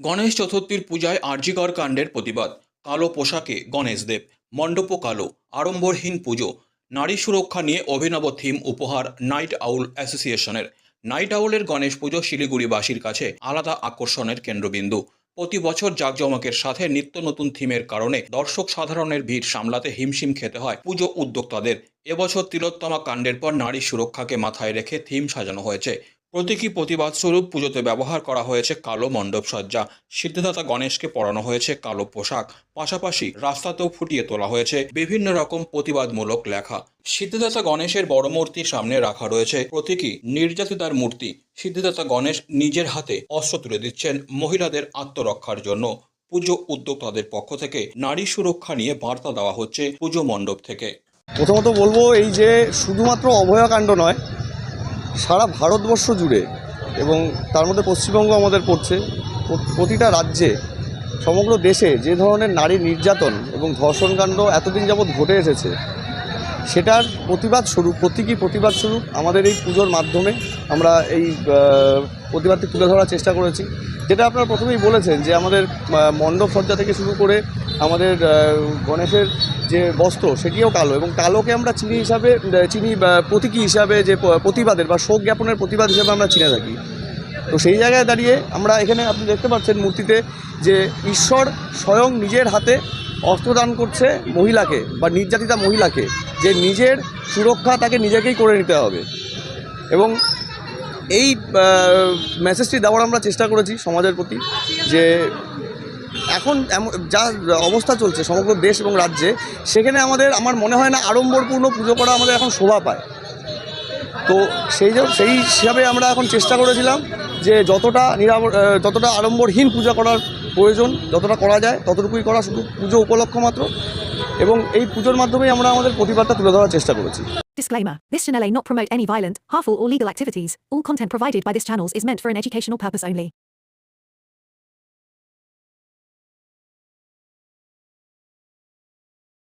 গণেশ চতুর্থীর পূজায় আর্যিকর কাণ্ডের প্রতিবাদ। কালো পোশাকে গণেশদেব মণ্ডপ কালো। আড়ম্বরহীন পুজো। নারী সুরক্ষা নিয়ে অভিনব থিম উপহার নাইট আউল অ্যাসোসিয়েশনের। নাইট আউলের গণেশ পুজো শিলিগুড়িবাসীর কাছে আলাদা আকর্ষণের কেন্দ্রবিন্দু। প্রতি বছর জাঁকজমকের সাথে নিত্য নতুন থিমের কারণে দর্শক সাধারণের ভিড় সামলাতে হিমশিম খেতে হয় পুজো উদ্যোক্তাদের। এবছর তিলোত্তমা কাণ্ডের পর নারী সুরক্ষাকে মাথায় রেখে থিম সাজানো হয়েছে। প্রতীকী প্রতিবাদ স্বরূপ পুজোতে ব্যবহার করা হয়েছে কালো মণ্ডপ সজ্জা। সিদ্ধিদাতা গণেশকে পরানো হয়েছে কালো পোশাক। পাশাপাশি রাস্তাতেও ফুটিয়ে তোলা হয়েছে বিভিন্ন রকম প্রতিবাদমূলক লেখা। সিদ্ধিদাতা গণেশের বড় মূর্তির সামনে রাখা রয়েছে। প্রতীকী নির্যাতিতার মূর্তি। সিদ্ধিদাতা গণেশ নিজের হাতে অস্ত্র তুলে দিচ্ছেন মহিলাদের আত্মরক্ষার জন্য। পুজো উদ্যোক্তাদের পক্ষ থেকে নারী সুরক্ষা নিয়ে বার্তা দেওয়া হচ্ছে পুজো মণ্ডপ থেকে। প্রথমত বলব এই যে শুধুমাত্র অভয়াকাণ্ড নয় সারা ভারতবর্ষ জুড়ে এবং তার মধ্যে পশ্চিমবঙ্গ আমাদের পড়ছে প্রতিটা রাজ্যে, সমগ্র দেশে যে ধরনের নারী নির্যাতন এবং ধর্ষণকাণ্ড এতদিন যাবৎ ঘটে এসেছে সেটার প্রতিবাদ স্বরূপ, প্রতীকী প্রতিবাদ স্বরূপ আমাদের এই পুজোর মাধ্যমে আমরা এই প্রতিবাদটি তুলে ধরার চেষ্টা করেছি। যেটা আপনারা প্রথমেই বলেছেন যে আমাদের মণ্ডপ সজ্জা থেকে শুরু করে আমাদের গণেশের যে বস্ত্র, সেটিও কালো এবং কালোকে আমরা চিনি হিসাবে চিনি প্রতীকী হিসাবে যে প্রতিবাদের বা শোক জ্ঞাপনের প্রতিবাদ হিসাবে আমরা চিনে থাকি। তো সেই জায়গায় দাঁড়িয়ে আমরা এখানে আপনি দেখতে পাচ্ছেন মূর্তিতে যে ঈশ্বর স্বয়ং নিজের হাতে অস্ত্র দান করছে মহিলাকে বা নির্যাতিতা মহিলাকে যে নিজের সুরক্ষা তাকে নিজেকেই করে নিতে হবে। এবং এই মেসেজটি দেওয়ার আমরা চেষ্টা করেছি সমাজের প্রতি যে এখন যা অবস্থা চলছে সমগ্র দেশ এবং রাজ্যে, সেখানে আমাদের, আমার মনে হয় না আড়ম্বরপূর্ণ পুজো করা আমাদের এখন শোভা পায়। তো সেই সেই হিসাবে আমরা এখন চেষ্টা করেছিলাম যে যতটা নিরাব যতটা আড়ম্বরহীন পূজা করার প্রয়োজন যতটা করা যায় ততটুকুই করা শুধু পুজো উপলক্ষ মাত্র এবং এই পুজোর মাধ্যমেই আমরা আমাদের প্রতিবাদটা তুলে ধরার চেষ্টা করেছি Disclaimer This channel may not promote any violent, harmful, or legal activities. All content provided by this channel is meant for an educational purpose only.